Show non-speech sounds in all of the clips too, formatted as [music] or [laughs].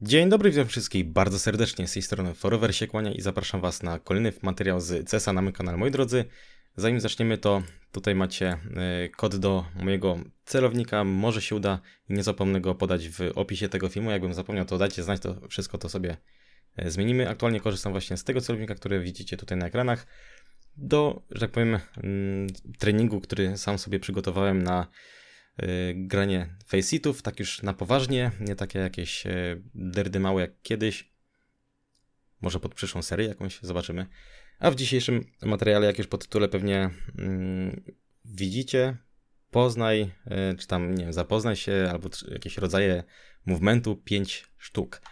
Dzień dobry, witam wszystkich bardzo serdecznie z tej strony Forever się kłania i zapraszam Was na kolejny materiał z CESa na mój kanał. Moi drodzy, zanim zaczniemy to tutaj macie e, kod do mojego celownika, może się uda i nie zapomnę go podać w opisie tego filmu, jakbym zapomniał to dajcie znać, to wszystko to sobie e, zmienimy. Aktualnie korzystam właśnie z tego celownika, który widzicie tutaj na ekranach do, że tak powiem, mm, treningu, który sam sobie przygotowałem na granie faceitów, tak już na poważnie, nie takie jakieś y, derdy małe jak kiedyś. Może pod przyszłą serię jakąś, zobaczymy. A w dzisiejszym materiale, jak już po tytule pewnie mm, widzicie, poznaj, y, czy tam, nie wiem, zapoznaj się, albo jakieś rodzaje movementu, 5 sztuk.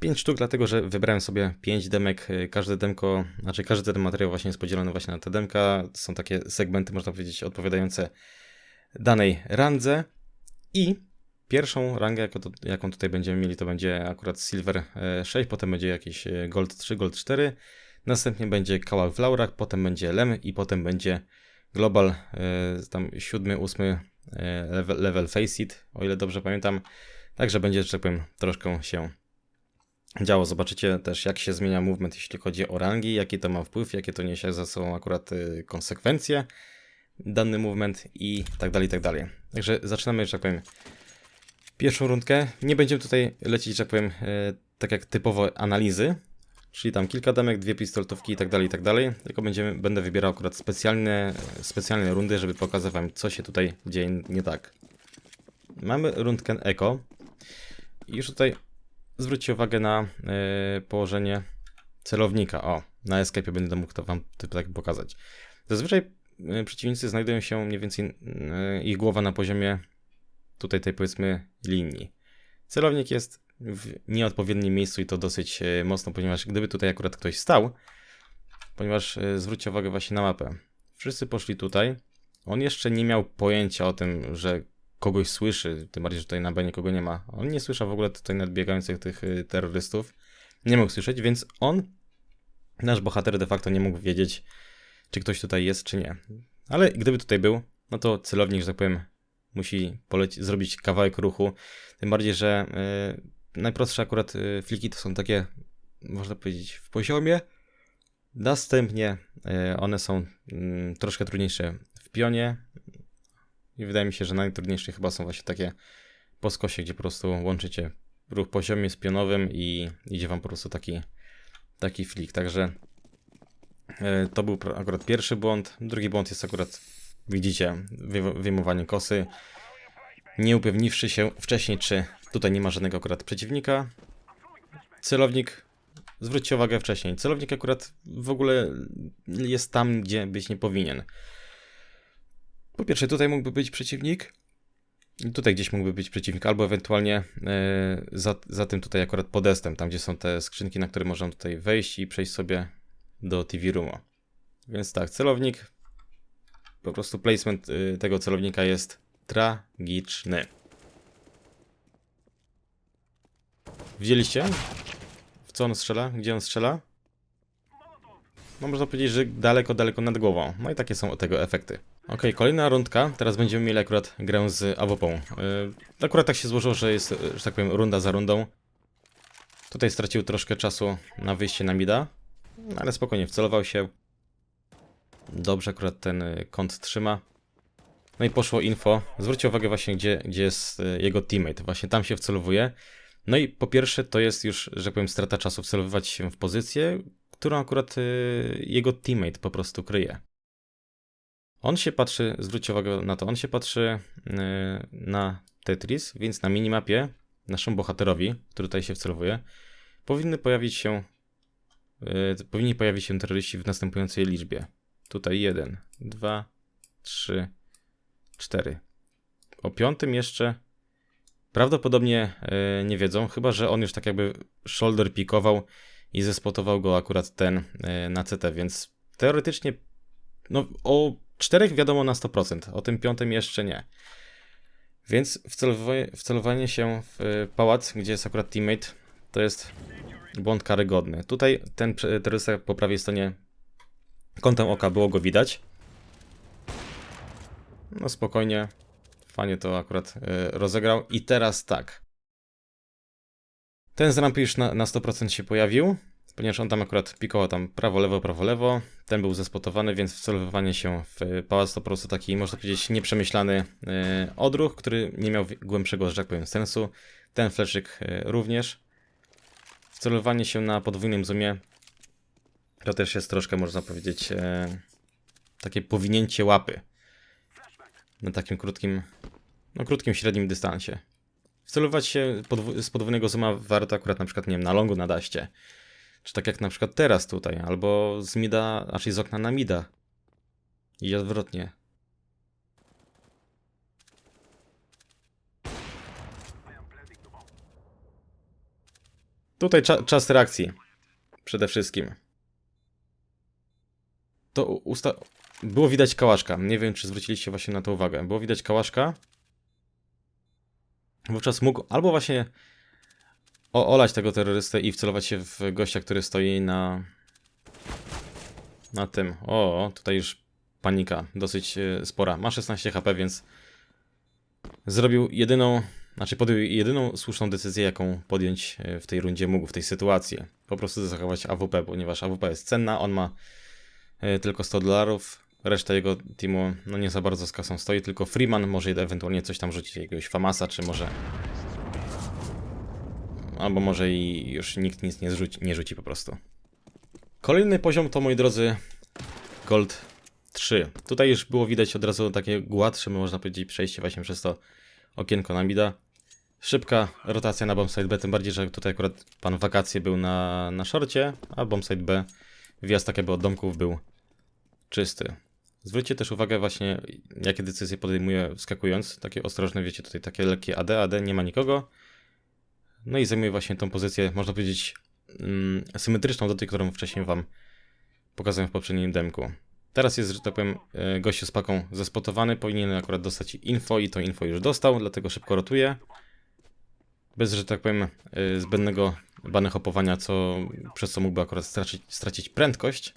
5 sztuk, dlatego że wybrałem sobie 5 demek. y, Każde demko, znaczy każdy ten materiał właśnie jest podzielony właśnie na te demka. Są takie segmenty, można powiedzieć, odpowiadające danej randze. I pierwszą rangę, jaką, tutaj będziemy mieli, to będzie akurat Silver e, 6, potem będzie jakiś e, Gold 3, Gold 4. Następnie będzie Kałak w Laurach, potem będzie Lem i potem będzie Global, e, tam siódmy, ósmy e, level, level Faceit, o ile dobrze pamiętam. Także będzie, że tak powiem, troszkę się działo. Zobaczycie też, jak się zmienia movement, jeśli chodzi o rangi, jaki to ma wpływ, jakie to niesie za sobą akurat konsekwencje, dany movement i tak dalej, i tak dalej. Także zaczynamy, że tak powiem, pierwszą rundkę. Nie będziemy tutaj lecieć, że tak powiem, y, tak jak typowo analizy, czyli tam kilka demek, dwie pistoltówki i tak dalej, i tak dalej, tylko będziemy, będę wybierał akurat specjalne, specjalne rundy, żeby pokazać wam, co się tutaj dzieje nie tak. Mamy rundkę Eko. I już tutaj zwróćcie uwagę na e, położenie celownika. O, na escape będę mógł to wam tak pokazać. Zazwyczaj e, przeciwnicy znajdują się mniej więcej e, ich głowa na poziomie tutaj tej powiedzmy linii. Celownik jest w nieodpowiednim miejscu i to dosyć e, mocno, ponieważ gdyby tutaj akurat ktoś stał, ponieważ zwróćcie uwagę właśnie na mapę. Wszyscy poszli tutaj. On jeszcze nie miał pojęcia o tym, że kogoś słyszy, tym bardziej, że tutaj na B nikogo nie ma. On nie słyszał w ogóle tutaj nadbiegających tych y, terrorystów. Nie mógł słyszeć, więc on, nasz bohater de facto nie mógł wiedzieć, czy ktoś tutaj jest, czy nie. Ale gdyby tutaj był, no to celownik, że tak powiem, musi poleci- zrobić kawałek ruchu. Tym bardziej, że y, najprostsze akurat y, fliki to są takie, można powiedzieć, w poziomie. Następnie y, one są mm, troszkę trudniejsze w pionie, i wydaje mi się, że najtrudniejsze chyba są właśnie takie po skosie, gdzie po prostu łączycie ruch poziomie z pionowym i idzie wam po prostu taki, taki flik. Także to był akurat pierwszy błąd. Drugi błąd jest akurat, widzicie, wy- wyjmowanie kosy. Nie upewniwszy się wcześniej, czy tutaj nie ma żadnego akurat przeciwnika. Celownik, zwróćcie uwagę wcześniej, celownik akurat w ogóle jest tam, gdzie być nie powinien. Po pierwsze, tutaj mógłby być przeciwnik. Tutaj gdzieś mógłby być przeciwnik, albo ewentualnie e, za, za tym tutaj akurat podestem, tam gdzie są te skrzynki, na które można tutaj wejść i przejść sobie do TV Roomu. Więc tak, celownik, po prostu placement y, tego celownika jest tragiczny. Widzieliście? W co on strzela? Gdzie on strzela? No można powiedzieć, że daleko, daleko nad głową. No i takie są tego efekty. Ok, kolejna rundka. Teraz będziemy mieli akurat grę z AWP. Yy, akurat tak się złożyło, że jest, yy, że tak powiem, runda za rundą. Tutaj stracił troszkę czasu na wyjście na mida, ale spokojnie, wcelował się. Dobrze akurat ten yy, kąt trzyma. No i poszło info. Zwróćcie uwagę właśnie, gdzie, gdzie jest yy, jego teammate. Właśnie tam się wcelowuje. No i po pierwsze, to jest już, że tak powiem, strata czasu wcelowywać się w pozycję, którą akurat yy, jego teammate po prostu kryje. On się patrzy, zwróćcie uwagę na to, on się patrzy na Tetris, więc na minimapie naszemu bohaterowi, który tutaj się wcelowuje, powinny pojawić się powinni pojawić się terroryści w następującej liczbie. Tutaj 1, 2, 3, 4. O piątym jeszcze prawdopodobnie yy, nie wiedzą, chyba że on już tak jakby shoulder pikował i zespotował go akurat ten yy, na CT, więc teoretycznie no o czterech wiadomo na 100%, o tym piątym jeszcze nie. Więc wcelowanie, się w pałac, gdzie jest akurat teammate, to jest błąd karygodny. Tutaj ten terrorysta po prawej stronie kątem oka było go widać. No spokojnie, fajnie to akurat y, rozegrał. I teraz tak. Ten z rampy już na, na 100% się pojawił, ponieważ on tam akurat pikował tam prawo, lewo, prawo, lewo. Ten był zespotowany, więc wcelowywanie się w pałac to po prostu taki, można powiedzieć, nieprzemyślany e, odruch, który nie miał głębszego, że tak powiem, sensu. Ten fleczyk e, również. Wcelowanie się na podwójnym zoomie to też jest troszkę, można powiedzieć, e, takie powinięcie łapy na takim krótkim, no krótkim, średnim dystansie. Wcelować się podw- z podwójnego zooma warto akurat na przykład, nie wiem, na longu na daście. Czy tak jak na przykład teraz tutaj, albo z mida, raczej z okna na mida. I odwrotnie. Tutaj cza czas reakcji. Przede wszystkim. To usta... Było widać kałaszka. Nie wiem, czy zwróciliście właśnie na to uwagę. Było widać kałaszka. Wówczas mógł albo właśnie olać tego terrorystę i wcelować się w gościa, który stoi na na tym. O, tutaj już panika dosyć e, spora. Ma 16 HP, więc zrobił jedyną, znaczy podjął jedyną słuszną decyzję, jaką podjąć e, w tej rundzie mógł, w tej sytuacji. Po prostu zachować AWP, ponieważ AWP jest cenna, on ma e, tylko 100 dolarów, reszta jego teamu no nie za bardzo z kasą stoi, tylko Freeman może ewentualnie coś tam rzucić, jakiegoś Famasa, czy może albo może i już nikt nic nie, zrzuci, nie rzuci po prostu. Kolejny poziom to, moi drodzy, Gold 3. Tutaj już było widać od razu takie gładsze, można powiedzieć, przejście właśnie przez to okienko na mida. Szybka rotacja na bombsite B, tym bardziej, że tutaj akurat pan wakacje był na, na szorcie, a bombsite B, wjazd tak jakby od domków był czysty. Zwróćcie też uwagę właśnie, jakie decyzje podejmuje wskakując. Takie ostrożne, wiecie, tutaj takie lekkie AD, AD, nie ma nikogo. No i zajmuje właśnie tą pozycję, można powiedzieć, mm, symetryczną do tej, którą wcześniej wam pokazałem w poprzednim demku. Teraz jest, że tak powiem, e, gościu z paką zespotowany, powinien akurat dostać info i to info już dostał, dlatego szybko rotuje. Bez, że tak powiem, e, zbędnego bany hopowania, co, przez co mógłby akurat stracić, stracić prędkość.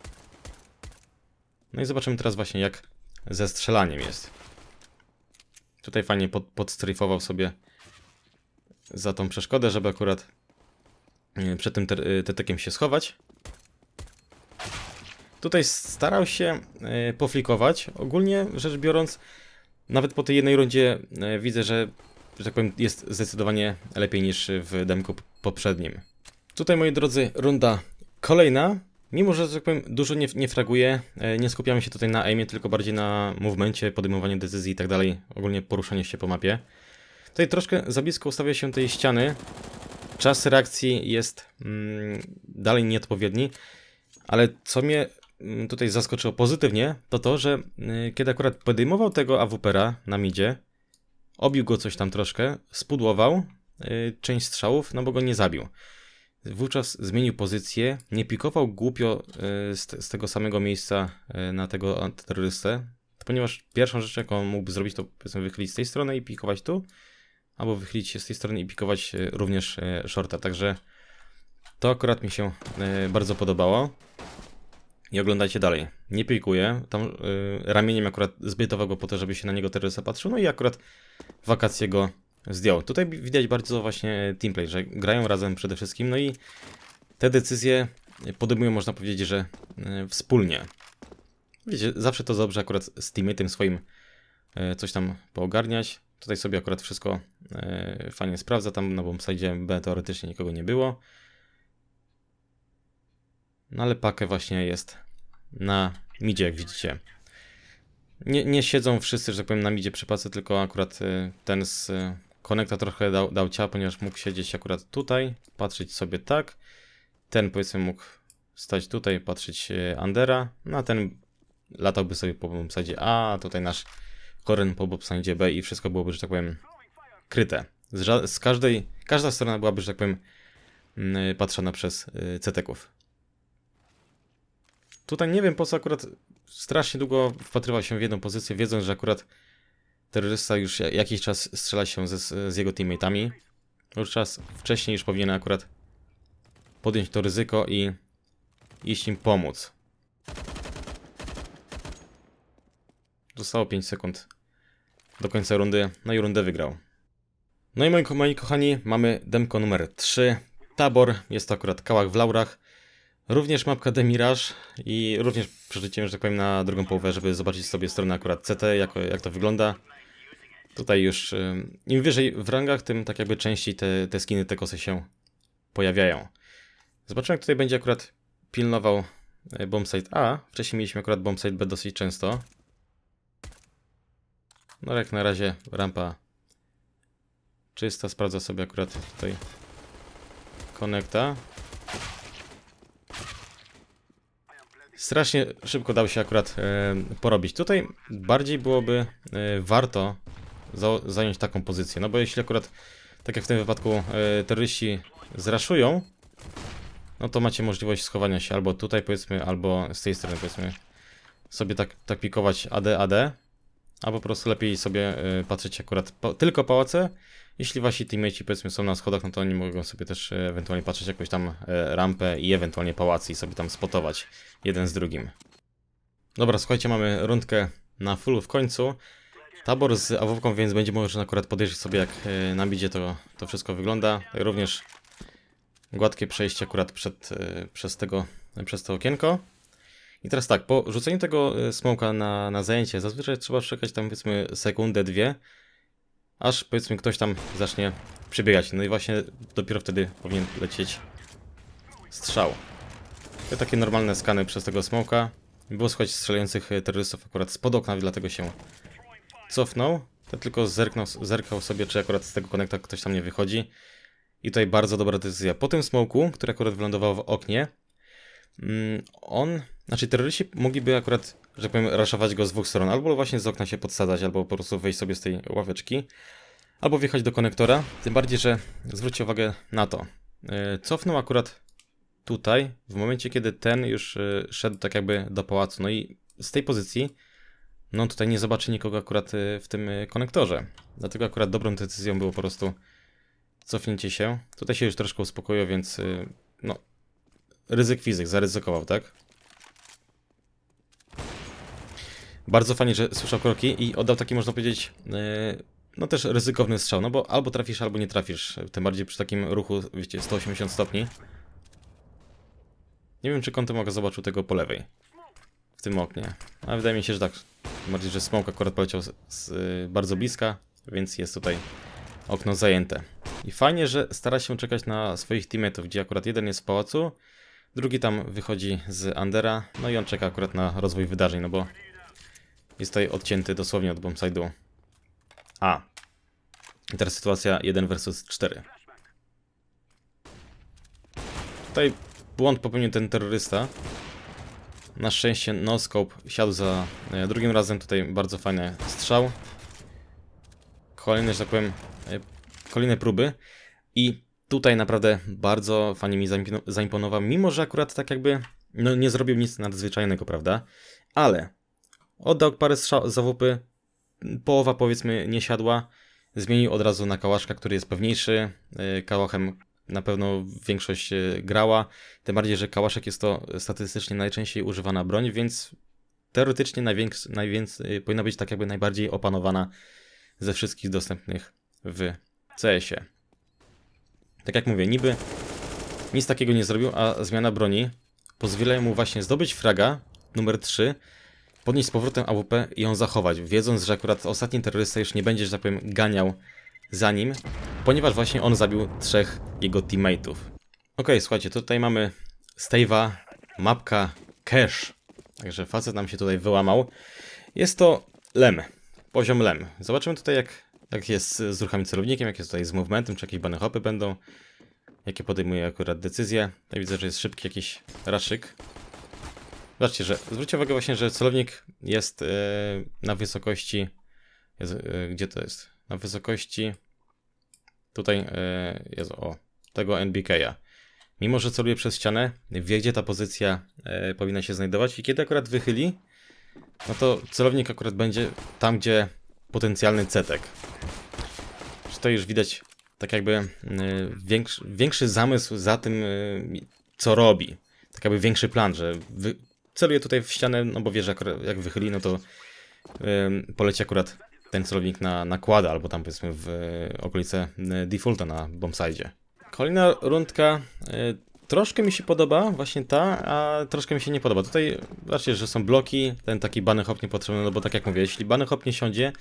No i zobaczymy teraz właśnie, jak ze strzelaniem jest. Tutaj fajnie pod, podstryfował sobie za tą przeszkodę, żeby akurat e, przed tym te- tetekiem się schować. Tutaj starał się poflikować. Ogólnie rzecz biorąc, nawet po tej jednej rundzie widzę, że, że tak powiem, jest zdecydowanie lepiej niż w demku poprzednim. Tutaj, moi drodzy, runda kolejna. Mimo, że, że tak powiem, dużo nie, nie fraguje, e, nie skupiamy się tutaj na aimie, tylko bardziej na movemencie, podejmowaniu decyzji i tak dalej. Ogólnie poruszanie się po mapie. Tutaj troszkę za blisko ustawia się tej ściany. Czas reakcji jest mm, dalej nieodpowiedni, ale co mnie mm, tutaj zaskoczyło pozytywnie, to to, że y, kiedy akurat podejmował tego AWPera na midzie, obił go coś tam troszkę, spudłował y, część strzałów, no bo go nie zabił. Wówczas zmienił pozycję, nie pikował głupio y, z, z tego samego miejsca y, na tego antyterrorystę, ponieważ pierwszą rzecz, jaką mógłby zrobić, to powiedzmy wychylić z tej strony i pikować tu, albo wychylić się z tej strony i pikować e, również e, shorta. Także to akurat mi się e, bardzo podobało. I oglądajcie dalej. Nie pikuję. Tam e, ramieniem akurat zbytował go po to, żeby się na niego terrorysta patrzył. No i akurat wakacje go zdjął. Tutaj widać bardzo właśnie teamplay, że grają razem przede wszystkim. No i te decyzje podejmują, można powiedzieć, że e, wspólnie. Wiecie, zawsze to dobrze akurat z teammate'em swoim e, coś tam poogarniać. Tutaj sobie akurat wszystko fajnie sprawdza. Tam na bombsite B teoretycznie nikogo nie było. No ale pakę właśnie jest na midzie, jak widzicie. Nie, nie siedzą wszyscy, że tak powiem, na midzie przy tylko akurat e, ten z e, konekta trochę dał, dał ciała, ponieważ mógł siedzieć akurat tutaj, patrzeć sobie tak. Ten powiedzmy mógł stać tutaj, patrzeć e, Andera, no a ten latałby sobie po bombsite A, a tutaj nasz Koren po bombsite B i wszystko byłoby, że tak powiem, kryte. Z, z każdej, każda strona byłaby, że tak powiem, mm, patrzona przez y, ceteków. Tutaj nie wiem po co akurat strasznie długo wpatrywał się w jedną pozycję, wiedząc, że akurat terrorysta już ja- jakiś czas strzela się ze, z jego teammate'ami. Już czas wcześniej już powinien akurat podjąć to ryzyko i iść im pomóc. Zostało 5 sekund do końca rundy, no i rundę wygrał. No i moi, moi kochani, mamy demko numer 3. Tabor, jest to akurat Kałach w Laurach. Również mapka The i również przeżyciem, że tak powiem, na drugą połowę, żeby zobaczyć sobie stronę akurat CT, jak, jak to wygląda. Tutaj już y, im wyżej w rangach, tym tak jakby częściej te, te skiny, te kosy się pojawiają. Zobaczymy, jak tutaj będzie akurat pilnował y, bombsite A. Wcześniej mieliśmy akurat bombsite B dosyć często. No jak na razie rampa czysta, sprawdza sobie akurat tutaj konekta. Strasznie szybko dał się akurat e, porobić. Tutaj bardziej byłoby e, warto za, zająć taką pozycję, no bo jeśli akurat, tak jak w tym wypadku, e, terroryści zraszują, no to macie możliwość schowania się albo tutaj powiedzmy, albo z tej strony powiedzmy sobie tak, tak pikować AD, AD, a po prostu lepiej sobie e, patrzeć akurat po, tylko pałace. Jeśli wasi teammates powiedzmy są na schodach, no to oni mogą sobie też e, ewentualnie patrzeć jakąś tam e, rampę i ewentualnie pałacy i sobie tam spotować jeden z drugim. Dobra, słuchajcie, mamy rundkę na full w końcu. Tabor z awowką, więc będzie można akurat podejrzeć sobie jak na bidzie to, to wszystko wygląda. Również gładkie przejście akurat przed, przez, tego, przez to okienko. I teraz tak, po rzuceniu tego e, smoka na, na zajęcie, zazwyczaj trzeba czekać tam powiedzmy sekundę, dwie, aż powiedzmy ktoś tam zacznie przebiegać. No i właśnie dopiero wtedy powinien lecieć strzał. To takie normalne skany przez tego smoka. Było słychać strzelających e, terrorystów akurat spod okna, dlatego się cofnął. To tylko zerknął, zerkał sobie, czy akurat z tego konekta ktoś tam nie wychodzi. I tutaj bardzo dobra decyzja. Po tym smoku, który akurat wylądował w oknie, on, znaczy terroryści mogliby akurat, że tak powiem, raszować go z dwóch stron. Albo właśnie z okna się podsadzać, albo po prostu wejść sobie z tej ławeczki. Albo wjechać do konektora. Tym bardziej, że zwróćcie uwagę na to. Yy, Cofnął akurat tutaj, w momencie kiedy ten już yy, szedł tak jakby do pałacu. No i z tej pozycji, no tutaj nie zobaczy nikogo akurat yy, w tym konektorze. Dlatego akurat dobrą decyzją było po prostu cofnięcie się. Tutaj się już troszkę uspokoiło, więc no ryzyk fizyk, zaryzykował, tak? Bardzo fajnie, że słyszał kroki i oddał taki, można powiedzieć, yy, no też ryzykowny strzał, no bo albo trafisz, albo nie trafisz. Tym bardziej przy takim ruchu, wiecie, 180 stopni. Nie wiem, czy kątem oka zobaczył tego po lewej. W tym oknie. Ale wydaje mi się, że tak. Tym bardziej, że smoke akurat poleciał z, z, y, bardzo bliska, więc jest tutaj okno zajęte. I fajnie, że stara się czekać na swoich teammateów, gdzie akurat jeden jest w pałacu, drugi tam wychodzi z Andera, no i on czeka akurat na rozwój wydarzeń, no bo jest tutaj odcięty dosłownie od bombside'u A. I teraz sytuacja 1 versus 4. Tutaj błąd popełnił ten terrorysta. Na szczęście no-scope siadł za e, drugim razem. Tutaj bardzo fajny strzał. Kolejne, że tak powiem, e, kolejne próby. I tutaj naprawdę bardzo fajnie mi zaimpono- zaimponował, mimo że akurat tak jakby no, nie zrobił nic nadzwyczajnego, prawda? Ale oddał parę strzał połowa powiedzmy nie siadła. Zmienił od razu na kałaszka, który jest pewniejszy. E, Kałachem na pewno większość e, grała. Tym bardziej, że kałaszek jest to statystycznie najczęściej używana broń, więc teoretycznie najwięks- najwięcej, powinna być tak jakby najbardziej opanowana ze wszystkich dostępnych w CS-ie. Tak jak mówię, niby nic takiego nie zrobił, a zmiana broni pozwala mu właśnie zdobyć fraga numer 3, podnieść z powrotem AWP i ją zachować, wiedząc, że akurat ostatni terrorysta już nie będzie, że tak powiem, ganiał za nim, ponieważ właśnie on zabił trzech jego teammateów. Ok, słuchajcie, tutaj mamy Steve'a, mapka Cash. Także facet nam się tutaj wyłamał. Jest to lem, poziom lem. Zobaczymy tutaj jak, jak jest z ruchami celownikiem, jak jest tutaj z movementem, czy jakieś bane hopy będą. Jakie podejmuje akurat decyzje. Ja widzę, że jest szybki jakiś raszyk. Zobaczcie, że zwróćcie uwagę właśnie, że celownik jest e, na wysokości. Jest, e, gdzie to jest? Na wysokości. Tutaj e, jest o tego NBK-a. Mimo, że celuje przez ścianę, wie gdzie ta pozycja e, powinna się znajdować i kiedy akurat wychyli, no to celownik akurat będzie tam, gdzie potencjalny cetek. Tutaj już widać tak jakby e, większy, większy zamysł za tym, e, co robi. Tak jakby większy plan, że wy, celuje tutaj w ścianę, no bo wie, że akurat jak wychyli, no to e, poleci akurat ten celownik na nakłada, albo tam powiedzmy w okolice defaulta na bombside. Ok, Kolejna rundka. Troszkę mi się podoba, właśnie ta, a troszkę mi się nie podoba. Tutaj zobaczcie, że są bloki, ten taki bany hop niepotrzebny, no bo tak jak mówię, jeśli bany hop nie siądzie,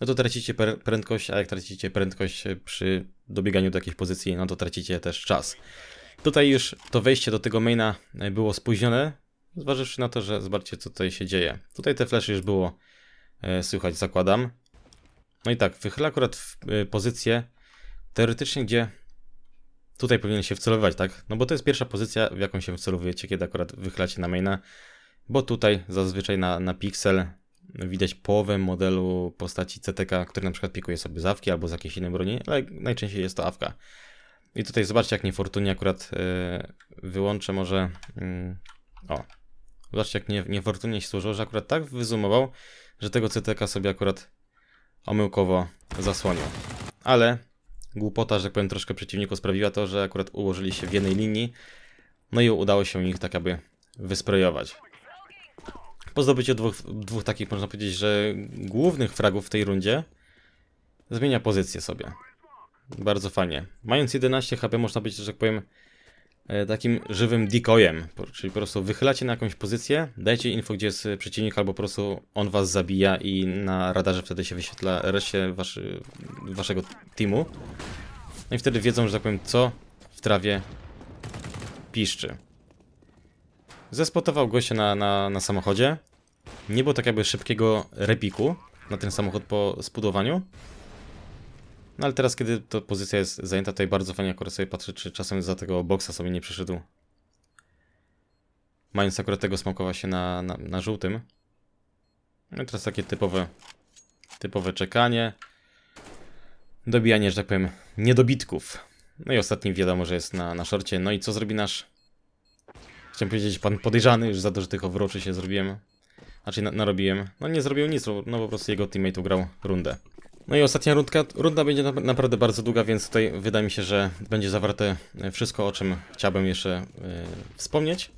no to tracicie prędkość, a jak tracicie prędkość przy dobieganiu do jakiejś pozycji, no to tracicie też czas. Tutaj już to wejście do tego maina y, było spóźnione, zważywszy na to, że zobaczcie co tutaj się dzieje. Tutaj te flesze już było y, słychać, zakładam. No i tak, wychyla akurat w y, pozycję teoretycznie, gdzie tutaj powinien się wcelowywać, tak? No bo to jest pierwsza pozycja, w jaką się wcelowujecie, kiedy akurat wychylacie na maina, bo tutaj zazwyczaj na, na piksel widać połowę modelu postaci CTK, który na przykład pikuje sobie z awki albo z jakiejś innej broni, ale najczęściej jest to awka. I tutaj zobaczcie, jak niefortunnie akurat yy, wyłączę może... Yy, o, zobaczcie, jak nie, niefortunnie się służyło, że akurat tak wyzoomował, że tego CTK sobie akurat omyłkowo zasłonił. Ale głupota, że tak powiem, troszkę przeciwników sprawiła to, że akurat ułożyli się w jednej linii, no i udało się ich tak aby wysprejować. Po zdobyciu dwóch, dwóch takich, można powiedzieć, że głównych fragów w tej rundzie, zmienia pozycję sobie. Bardzo fajnie. Mając 11 HP, można być, że tak powiem, takim żywym decoyem, czyli po prostu wychylacie na jakąś pozycję, dajcie info, gdzie jest przeciwnik, albo po prostu on was zabija i na radarze wtedy się wyświetla reszcie waszy, waszego teamu. No i wtedy wiedzą, że tak powiem, co w trawie piszczy. Zespotował gościa na, na, na samochodzie. Nie było tak jakby szybkiego repiku na ten samochód po spudowaniu. No ale teraz, kiedy to pozycja jest zajęta, tutaj bardzo fajnie akurat sobie patrzę, czy czasem za tego boksa sobie nie przyszedł. Mając akurat tego smokowa się na, na, na żółtym. No i teraz takie typowe, typowe czekanie. Dobijanie, że tak powiem, niedobitków. No i ostatni wiadomo, że jest na, na szorcie. No i co zrobi nasz... Chciałem powiedzieć pan podejrzany, już za to, że tych overwatchy się zrobiłem. Znaczy na, narobiłem. No nie zrobił nic, no po prostu jego teammate ugrał rundę. No i ostatnia rundka, runda będzie na, naprawdę bardzo długa, więc tutaj wydaje mi się, że będzie zawarte wszystko, o czym chciałbym jeszcze e, wspomnieć.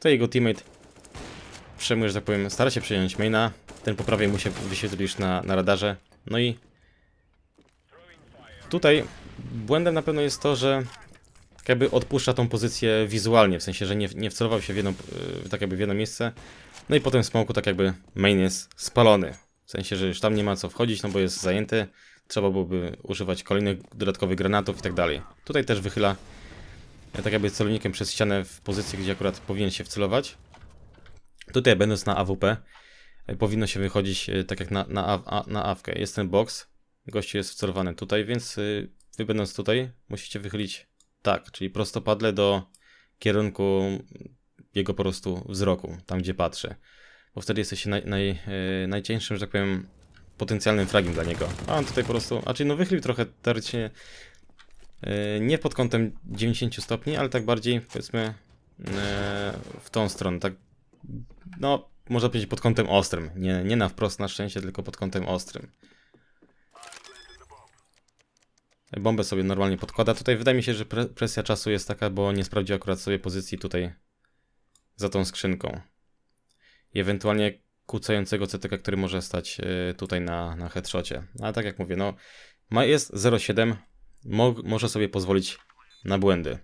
To jego teammate przejmuje, że tak powiem, stara się przejąć maina. Ten po prawej mu się wyświetlił już na, na radarze. No i tutaj błędem na pewno jest to, że jakby odpuszcza tą pozycję wizualnie, w sensie, że nie, nie wcelował się w jedno, e, tak jakby w jedno miejsce. No i potem w smoku tak jakby main jest spalony. W sensie, że już tam nie ma co wchodzić, no bo jest zajęty. Trzeba byłoby używać kolejnych dodatkowych granatów i tak dalej. Tutaj też wychyla e, tak jakby celownikiem przez ścianę w pozycji, gdzie akurat powinien się wcelować. Tutaj będąc na AWP e, powinno się wychodzić e, tak jak na, na, na awkę. Jest ten box, gościu jest wcelowany tutaj, więc wy będąc tutaj musicie wychylić tak, czyli prostopadle do kierunku jego po prostu wzroku, tam gdzie patrzy. Bo wtedy jesteście naj, naj, e, najcieńszym, że tak powiem, potencjalnym fragiem dla niego. A on tutaj po prostu, czyli no wychylił trochę teoretycznie e, nie pod kątem 90 stopni, ale tak bardziej powiedzmy e, w tą stronę, tak no można powiedzieć pod kątem ostrym, nie, nie na wprost na szczęście, tylko pod kątem ostrym. Bombę sobie normalnie podkłada. Tutaj wydaje mi się, że pre presja czasu jest taka, bo nie sprawdził akurat sobie pozycji tutaj za tą skrzynką. I ewentualnie kłócającego CTK, który może stać y, tutaj na, na headshocie. Ale tak jak mówię, no ma, jest 0,7, mo może sobie pozwolić na błędy.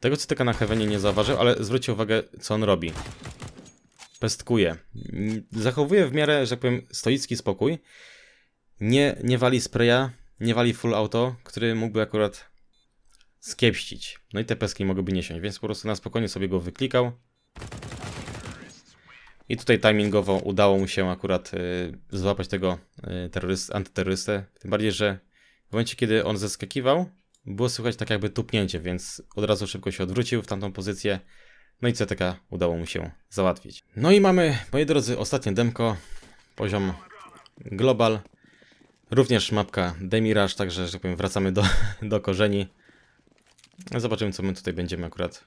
Tego CTK na Heavenie nie zauważył, ale zwróćcie uwagę, co on robi. Pestkuje. Zachowuje w miarę, że tak powiem, stoicki spokój. Nie, nie wali spraya, nie wali full auto, który mógłby akurat skiepścić. No i te peski mogłyby nie siąść, więc po prostu na spokojnie sobie go wyklikał. I tutaj timingowo udało mu się akurat y, złapać tego y, terroryst, antyterrorystę. Tym bardziej, że w momencie, kiedy on zeskakiwał, było słychać tak jakby tupnięcie, więc od razu szybko się odwrócił w tamtą pozycję. No i CTK udało mu się załatwić. No i mamy, moi drodzy, ostatnie demko. Poziom global. Również mapka Demirage, także, że tak powiem, wracamy do, [laughs] do korzeni. Zobaczymy, co my tutaj będziemy akurat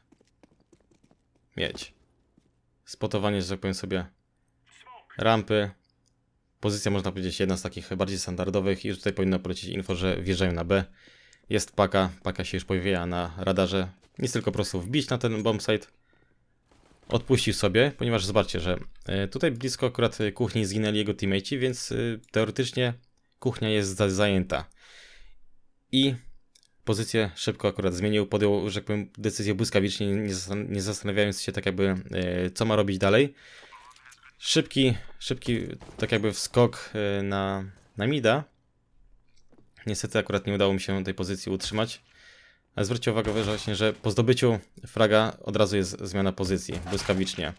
mieć. Spotowanie, że tak powiem sobie, rampy. Pozycja, można powiedzieć, jedna z takich bardziej standardowych i tutaj powinno polecieć info, że wjeżdżają na B. Jest paka, paka się już pojawia na radarze. Nic tylko po prostu wbić na ten bombsite. Odpuścił sobie, ponieważ zobaczcie, że e, tutaj blisko akurat kuchni zginęli jego teammate'i, więc e, teoretycznie kuchnia jest za- zajęta. I pozycję szybko akurat zmienił, podjął, że tak powiem, decyzję błyskawicznie, nie, zastan- nie zastanawiając się tak jakby, e, co ma robić dalej. Szybki, szybki, tak jakby wskok e, na, na mida. Niestety akurat nie udało mi się tej pozycji utrzymać. Ale zwróćcie uwagę właśnie, że po zdobyciu fraga od razu jest zmiana pozycji, błyskawicznie.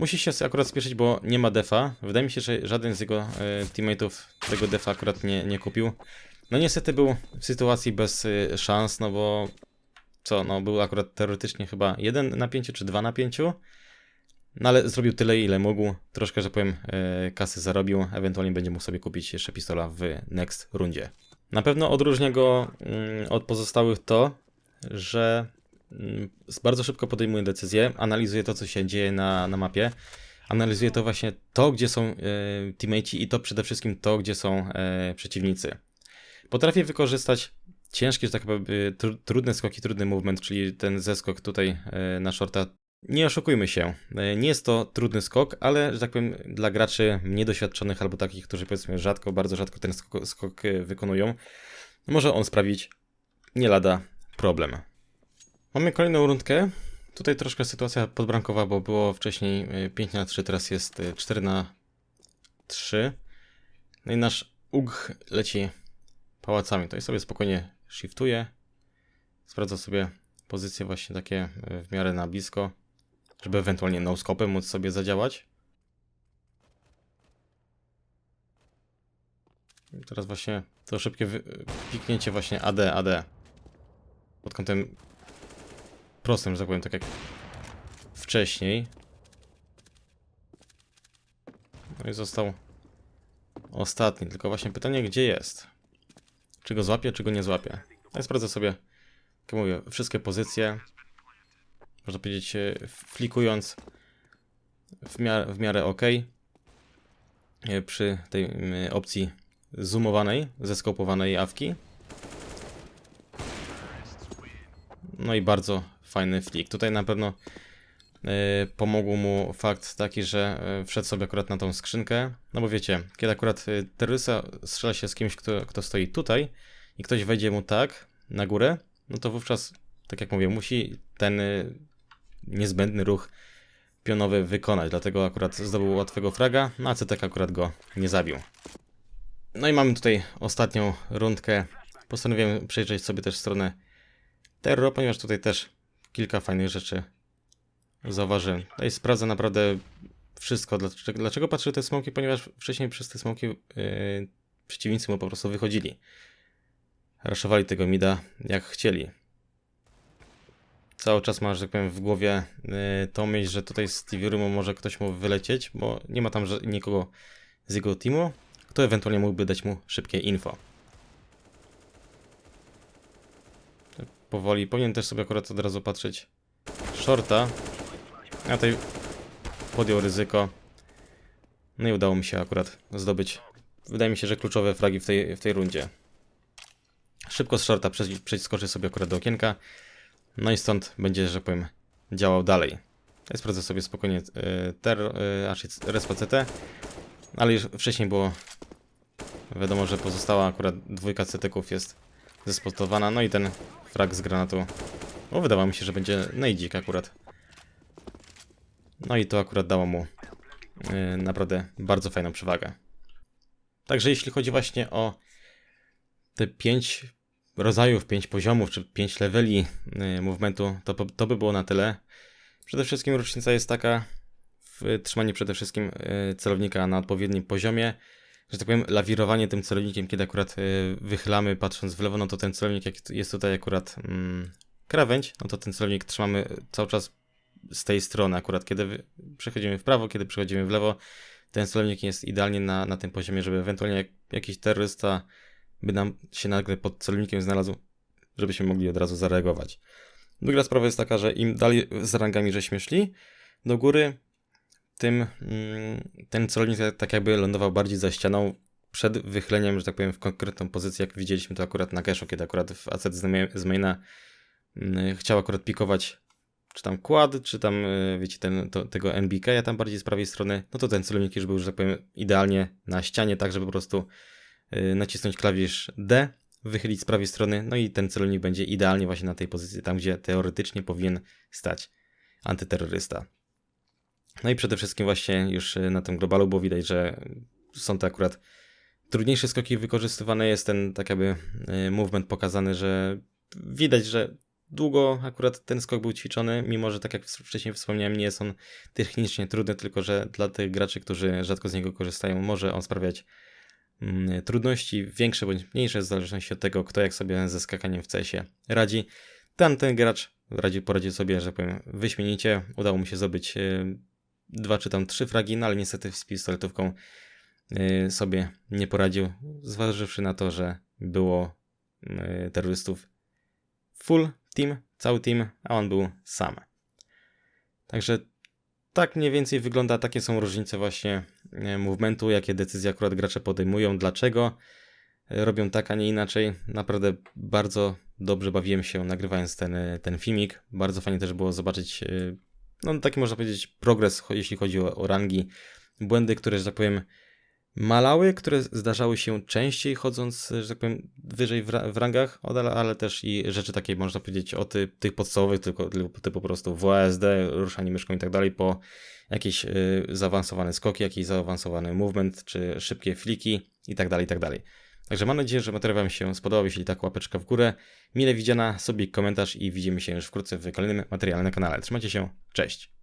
Musi się akurat spieszyć, bo nie ma defa. Wydaje mi się, że żaden z jego e, teammateów tego defa akurat nie, nie kupił. No niestety był w sytuacji bez e, szans, no bo co, no był akurat teoretycznie chyba 1 na 5 czy 2 na 5. No ale zrobił tyle, ile mógł. Troszkę, że powiem, e, kasy zarobił. Ewentualnie będzie mógł sobie kupić jeszcze pistola w next rundzie. Na pewno odróżnia go mm, od pozostałych to, że bardzo szybko podejmuje decyzje, analizuje to, co się dzieje na, na mapie. Analizuje to właśnie to, gdzie są e, teammateci i to przede wszystkim to, gdzie są e, przeciwnicy. Potrafi wykorzystać ciężkie, że tak powiem, y, tru, trudne skoki, trudny movement, czyli ten zeskok tutaj e, na shorta. Nie oszukujmy się, e, nie jest to trudny skok, ale, że tak powiem, dla graczy niedoświadczonych albo takich, którzy powiedzmy rzadko, bardzo rzadko ten skok, skok e, wykonują, może on sprawić nie lada problem. Mamy kolejną rundkę. Tutaj troszkę sytuacja podbrankowa, bo było wcześniej e, 5 na 3, teraz jest e, 4 na 3. No i nasz UG leci pałacami. Tutaj sobie spokojnie shiftuje. Sprawdza sobie pozycje właśnie takie e, w miarę na blisko, żeby ewentualnie no-scopem móc sobie zadziałać. I teraz właśnie to szybkie piknięcie właśnie AD, AD. Pod kątem prostym, że tak powiem, tak jak wcześniej. No i został ostatni, tylko właśnie pytanie, gdzie jest? Czy go złapie, czy go nie złapie? Ja sprawdzę sobie, jak mówię, wszystkie pozycje. Można powiedzieć, e, flikując w miarę, w miarę ok. E, Przy tej mm, opcji zoomowanej, zeskopowanej awki. No i bardzo fajny flik. Tutaj na pewno e, pomógł mu fakt taki, że e, wszedł sobie akurat na tą skrzynkę. No bo wiecie, kiedy akurat e, terrorysta strzela się z kimś, kto, kto stoi tutaj i ktoś wejdzie mu tak na górę, no to wówczas, tak jak mówię, musi ten niezbędny ruch pionowy wykonać. Dlatego akurat zdobył łatwego fraga, no a CTK akurat go nie zabił. No i mamy tutaj ostatnią rundkę. Postanowiłem przejrzeć sobie też stronę Terror, ponieważ tutaj też kilka fajnych rzeczy zauważyłem. Tutaj sprawdzę naprawdę wszystko. Dlaczego, dlaczego patrzę te smoki? Ponieważ wcześniej przez te smoki yy, przeciwnicy mu po prostu wychodzili. Raszowali tego mida jak chcieli. Cały czas ma, że tak powiem, w głowie yy, tą myśl, że tutaj z TV Roomu może ktoś mu wylecieć, bo nie ma tam nikogo z jego teamu, kto ewentualnie mógłby dać mu szybkie info. Tak Powoli, powinien też sobie akurat od razu patrzeć shorta, a tutaj podjął ryzyko. No i udało mi się akurat zdobyć, wydaje mi się, że kluczowe fragi w tej, w tej rundzie. Szybko z shorta prze- przeskoczy sobie akurat do okienka. No i stąd będzie, że powiem, działał dalej. Ja sprawdzę sobie spokojnie y, y, respa CT. Ale już wcześniej było wiadomo, że pozostała akurat dwójka CT-ków jest zespotowana. No i ten frag z granatu. No wydawało mi się, że będzie nejdzik akurat. No i to akurat dało mu y, naprawdę bardzo fajną przewagę. Także jeśli chodzi właśnie o te pięć rodzajów, pięć poziomów, czy pięć leveli y, movementu, to, to by było na tyle. Przede wszystkim różnica jest taka w trzymaniu przede wszystkim y, celownika na odpowiednim poziomie, że tak powiem, lawirowanie tym celownikiem, kiedy akurat y, wychylamy patrząc w lewo, no to ten celownik, jak jest tutaj akurat mm, krawędź, no to ten celownik trzymamy cały czas z tej strony, akurat kiedy przechodzimy w prawo, kiedy przechodzimy w lewo, ten celownik jest idealnie na, na tym poziomie, żeby ewentualnie jak, jakiś terrorysta by nam się nagle pod celownikiem znalazł, żebyśmy mogli od razu zareagować. Druga sprawa jest taka, że im dalej z rangami żeśmy szli do góry, tym mm, ten celownik tak- tak jakby lądował bardziej za ścianą przed wychyleniem, że tak powiem, w konkretną pozycję, jak widzieliśmy to akurat na cashu, kiedy akurat w AC z main- z maina mm, chciał akurat pikować czy tam quad, czy tam, e, wiecie, ten, to, tego NBK, ja tam bardziej z prawej strony, no to ten celownik już był, że tak powiem, idealnie na ścianie, tak żeby po prostu e, nacisnąć klawisz D, wychylić z prawej strony, no i ten celownik będzie idealnie właśnie na tej pozycji, tam gdzie teoretycznie powinien stać antyterrorysta. No i przede wszystkim właśnie już e, na tym globalu było widać, że są to akurat trudniejsze skoki wykorzystywane jest ten tak jakby movement pokazany, że widać, że długo akurat ten skok był ćwiczony, mimo że tak jak wcześniej wspomniałem, nie jest on technicznie trudny, tylko że dla tych graczy, którzy rzadko z niego korzystają, może on sprawiać mm, trudności większe bądź mniejsze, w zależności od tego, kto jak sobie ze skakaniem w CS-ie radzi. Ten, ten gracz radzi, poradził sobie, że powiem, wyśmienicie. Udało mu się zdobyć yy, dwa czy tam trzy fragi, no ale niestety z pistoletówką yy, sobie nie poradził, zważywszy na to, że było yy, terrorystów full team, cały team, a on był sam. Także tak mniej więcej wygląda, takie są różnice właśnie e, movementu, jakie decyzje akurat gracze podejmują, dlaczego robią tak, a nie inaczej. Naprawdę bardzo dobrze bawiłem się nagrywając ten, ten filmik. Bardzo fajnie też było zobaczyć, no taki można powiedzieć progres, jeśli chodzi o, o rangi, błędy, które, że tak powiem, malały, które zdarzały się częściej chodząc, że tak powiem, wyżej w, w rangach, ale też i rzeczy takie, można powiedzieć, o ty, tych podstawowych, tylko typu po prostu WASD, ruszanie myszką i tak dalej, po jakieś y, zaawansowane skoki, jakiś zaawansowany movement, czy szybkie fliki i tak dalej, i tak dalej. Także mam nadzieję, że materiał Wam się spodobał. Jeśli tak, łapeczka w górę. Mile widziana, sobie komentarz i widzimy się już wkrótce w kolejnym materiale na kanale. Trzymajcie się, cześć!